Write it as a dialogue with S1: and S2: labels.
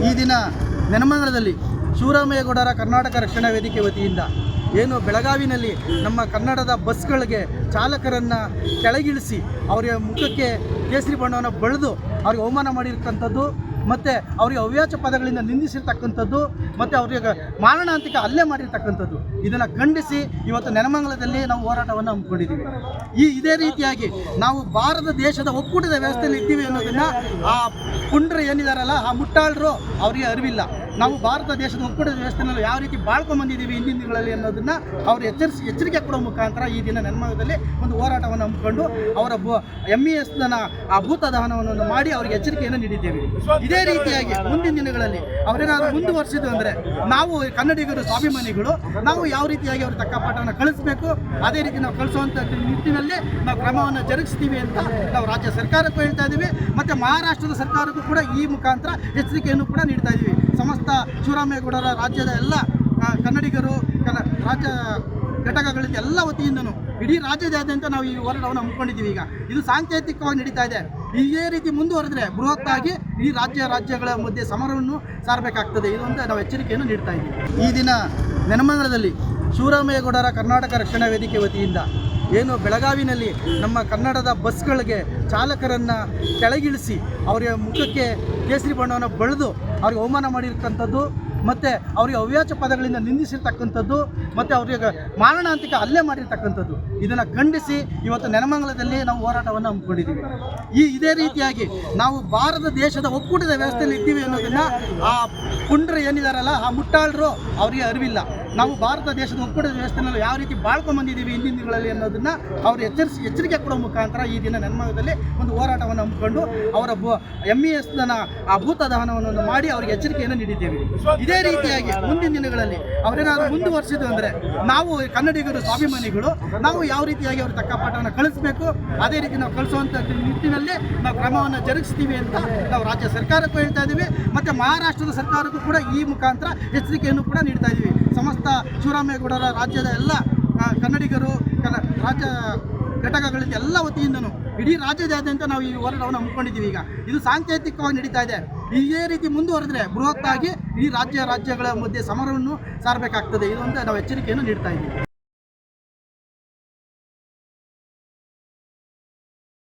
S1: ಈ ದಿನ ನೆನಮಂಗಲದಲ್ಲಿ ಶಿವರಾಮಯ್ಯಗೌಡರ ಕರ್ನಾಟಕ ರಕ್ಷಣಾ ವೇದಿಕೆ ವತಿಯಿಂದ ಏನು ಬೆಳಗಾವಿನಲ್ಲಿ ನಮ್ಮ ಕನ್ನಡದ ಬಸ್ಗಳಿಗೆ ಚಾಲಕರನ್ನು ಕೆಳಗಿಳಿಸಿ ಅವರ ಮುಖಕ್ಕೆ ಕೇಸರಿ ಬಣ್ಣವನ್ನು ಬಳಿದು ಅವ್ರಿಗೆ ಅವಮಾನ ಮಾಡಿರ್ತಕ್ಕಂಥದ್ದು ಮತ್ತು ಅವರಿಗೆ ಅವ್ಯಾಚ ಪದಗಳಿಂದ ನಿಂದಿಸಿರ್ತಕ್ಕಂಥದ್ದು, ಮತ್ತು ಅವರಿಗೆ ಮಾರಣಾಂತಿಕ ಹಲ್ಲೆ ಮಾಡಿರ್ತಕ್ಕಂಥದ್ದು. ಇದನ್ನು ಖಂಡಿಸಿ ಇವತ್ತು ನೆನಮಂಗಲದಲ್ಲಿ ನಾವು ಹೋರಾಟವನ್ನು ಹಮ್ಮಿಕೊಂಡಿದ್ದೀವಿ. ಈ ಇದೇ ರೀತಿಯಾಗಿ ನಾವು ಭಾರತ ದೇಶದ ಒಕ್ಕೂಟದ ವ್ಯವಸ್ಥೆಯಲ್ಲಿ ಇದ್ದೀವಿ ಅನ್ನೋದನ್ನು ಆ ಪುಂಡ್ರು ಏನಿದಾರಲ್ಲ, ಆ ಮುಟ್ಟಾಳರು ಅವರಿಗೆ ಅರಿವಿಲ್ಲ. ನಾವು ಭಾರತ ದೇಶದ ಒಕ್ಕೂಟದ ವ್ಯವಸ್ಥೆನಲ್ಲಿ ಯಾವ ರೀತಿ ಬಾಳ್ಕೊಂಬಂದಿದ್ದೀವಿ ಹಿಂದಿನ ದಿನಗಳಲ್ಲಿ ಅನ್ನೋದನ್ನು ಅವರು ಎಚ್ಚರಿಸಿ ಎಚ್ಚರಿಕೆ ಕೊಡೋ ಮುಖಾಂತರ ಈ ದಿನ ನೆನಮಂಗಲದಲ್ಲಿ ಒಂದು ಹೋರಾಟವನ್ನು ಹಮ್ಮಿಕೊಂಡು ಅವರ ಎಂ ಇ ಎಸ್ ಆ ಭೂತ ದಹನವನ್ನು ಮಾಡಿ ಅವರಿಗೆ ಎಚ್ಚರಿಕೆಯನ್ನು ನೀಡಿದ್ದೇವೆ. ಇದೇ ರೀತಿಯಾಗಿ ಮುಂದಿನ ದಿನಗಳಲ್ಲಿ ಅವರೇನಾದ್ರು ಮುಂದುವರಿಸಿದ್ರು ಅಂದರೆ ನಾವು ಕನ್ನಡಿಗರು, ಸ್ವಾಭಿಮಾನಿಗಳು, ನಾವು ಯಾವ ರೀತಿಯಾಗಿ ಅವ್ರ ತಕ್ಕ ಪಾಠವನ್ನು ಕಳಿಸ್ಬೇಕು, ಅದೇ ರೀತಿ ನಾವು ಕಳಿಸುವಂಥ ನಿಟ್ಟಿನಲ್ಲಿ ನಾವು ಕ್ರಮವನ್ನು ಜರುಗಿಸ್ತೀವಿ ಅಂತ ನಾವು ರಾಜ್ಯ ಸರ್ಕಾರಕ್ಕೂ ಹೇಳ್ತಾ ಇದ್ದೀವಿ, ಮತ್ತು ಮಹಾರಾಷ್ಟ್ರದ ಸರ್ಕಾರಕ್ಕೂ ಕೂಡ ಈ ಮುಖಾಂತರ ಎಚ್ಚರಿಕೆಯನ್ನು ಕೂಡ ನೀಡ್ತಾ ಇದ್ದೀವಿ. ಸಮಸ್ತ ಶಿವರಾಮೇಗೌಡರ ರಾಜ್ಯದ ಎಲ್ಲ ಕನ್ನಡಿಗರು ಕನ್ನ ರಾಜ್ಯ ಘಟಕಗಳಿಂದ ಎಲ್ಲ ವತಿಯಿಂದನೂ ಇಡೀ ರಾಜ್ಯದಾದ್ಯಂತ ನಾವು ಈ ಹೋರಾಟವನ್ನು ಹಮ್ಮಿಕೊಂಡಿದ್ದೀವಿ ಈಗ. ಇದು ಸಾಂಕೇತಿಕವಾಗಿ ನಡೀತಾ ಇದೆ. ಇದೇ ರೀತಿ ಮುಂದುವರೆದ್ರೆ ಬೃಹತ್ತಾಗಿ ಈ ರಾಜ್ಯ ರಾಜ್ಯಗಳ ಮಧ್ಯೆ ಸಮರವನ್ನು ಸಾರಬೇಕಾಗ್ತದೆ. ಇದೊಂದು ನಾವು ಎಚ್ಚರಿಕೆಯನ್ನು ನೀಡ್ತಾ ಇದ್ದೀವಿ. ಈ ದಿನ ನೆನಮಂಗಲದಲ್ಲಿ ಶಿವರಾಮೇಗೌಡರ ಕರ್ನಾಟಕ ರಕ್ಷಣಾ ವೇದಿಕೆ ವತಿಯಿಂದ ಏನು ಬೆಳಗಾವಿನಲ್ಲಿ ನಮ್ಮ ಕನ್ನಡದ ಬಸ್ಗಳಿಗೆ ಚಾಲಕರನ್ನು ಕೆಳಗಿಳಿಸಿ ಅವರ ಮುಖಕ್ಕೆ ಕೇಸರಿ ಬಣ್ಣವನ್ನು ಬಳಿದು ಅವ್ರಿಗೆ ಅವಮಾನ ಮಾಡಿರ್ತಕ್ಕಂಥದ್ದು, ಮತ್ತು ಅವರಿಗೆ ಅವ್ಯಾಚ ಪದಗಳಿಂದ ನಿಂದಿಸಿರ್ತಕ್ಕಂಥದ್ದು, ಮತ್ತು ಅವರಿಗೆ ಮಾರಣಾಂತಿಕ ಹಲ್ಲೆ ಮಾಡಿರ್ತಕ್ಕಂಥದ್ದು. ಇದನ್ನು ಖಂಡಿಸಿ ಇವತ್ತು ನೆನಮಂಗಲದಲ್ಲಿ ನಾವು ಹೋರಾಟವನ್ನು ಹಮ್ಮಿಕೊಂಡಿದ್ದೀವಿ. ಈ ಇದೇ ರೀತಿಯಾಗಿ ನಾವು ಭಾರತ ದೇಶದ ಒಕ್ಕೂಟದ ವ್ಯವಸ್ಥೆಯಲ್ಲಿ ಇದ್ದೀವಿ ಅನ್ನೋದನ್ನು ಆ ಪುಂಡ್ರು ಏನಿದಾರಲ್ಲ, ಆ ಮುಟ್ಟಾಳರು ಅವರಿಗೆ ಅರಿವಿಲ್ಲ. ನಾವು ಭಾರತ ದೇಶದ ಒಕ್ಕೂಟದ ವ್ಯವಸ್ಥೆನಲ್ಲಿ ಯಾವ ರೀತಿ ಬಾಳ್ಕೊಂಬಂದಿದ್ದೀವಿ ಹಿಂದಿನ ದಿನಗಳಲ್ಲಿ ಅನ್ನೋದನ್ನು ಅವರು ಎಚ್ಚರಿಸಿ, ಎಚ್ಚರಿಕೆ ಕೊಡೋ ಮುಖಾಂತರ ಈ ದಿನ ನೆನಮಂಗಲದಲ್ಲಿ ಒಂದು ಹೋರಾಟವನ್ನು ಹಮ್ಮಿಕೊಂಡು ಅವರ ಎಂ ಇ ಎಸ್ನ ಆ ಮಾಡಿ ಅವರಿಗೆ ಎಚ್ಚರಿಕೆಯನ್ನು ನೀಡಿದ್ದೇವೆ. ಇದೇ ರೀತಿಯಾಗಿ ಮುಂದಿನ ದಿನಗಳಲ್ಲಿ ಅವರೇನಾದರೂ ಮುಂದುವರಿಸಿದ್ರು ಅಂದರೆ ನಾವು ಕನ್ನಡಿಗರು ಸ್ವಾಭಿಮಾನಿಗಳು, ನಾವು ಯಾವ ರೀತಿಯಾಗಿ ಅವ್ರ ತಕ್ಕ ಪಾಠವನ್ನು ಕಳಿಸ್ಬೇಕು, ಅದೇ ರೀತಿ ನಾವು ಕಳಿಸುವಂಥ ನಿಟ್ಟಿನಲ್ಲಿ ನಾವು ಕ್ರಮವನ್ನು ಜರುಗಿಸ್ತೀವಿ ಅಂತ ನಾವು ರಾಜ್ಯ ಸರ್ಕಾರಕ್ಕೂ ಹೇಳ್ತಾ ಇದ್ದೀವಿ, ಮತ್ತು ಮಹಾರಾಷ್ಟ್ರದ ಸರ್ಕಾರಕ್ಕೂ ಕೂಡ ಈ ಮುಖಾಂತರ ಎಚ್ಚರಿಕೆಯನ್ನು ಕೂಡ ನೀಡ್ತಾ ಇದ್ದೀವಿ. ಸಮಸ್ತ ಶಿವರಾಮೇಗೌಡರ ರಾಜ್ಯದ ಎಲ್ಲ ಕನ್ನಡಿಗರು ಕನ್ನ ರಾಜ್ಯ ಘಟಕಗಳಿಂದ ಎಲ್ಲ ವತಿಯಿಂದನೂ ಇಡೀ ರಾಜ್ಯದಾದ್ಯಂತ ನಾವು ಈ ಹೋರಾಟವನ್ನು ಹಮ್ಮಿಕೊಂಡಿದ್ದೀವಿ ಈಗ. ಇದು ಸಾಂಕೇತಿಕವಾಗಿ ನಡೀತಾ ಇದೆ. ಇದೇ ರೀತಿ ಮುಂದುವರೆದ್ರೆ ಬೃಹತ್ತಾಗಿ ಈ ರಾಜ್ಯ ರಾಜ್ಯಗಳ ಮಧ್ಯೆ ಸಮರವನ್ನು ಸಾರಬೇಕಾಗ್ತದೆ. ಇದೊಂದು ನಾವು ಎಚ್ಚರಿಕೆಯನ್ನು ನೀಡ್ತಾ ಇದ್ದೀವಿ.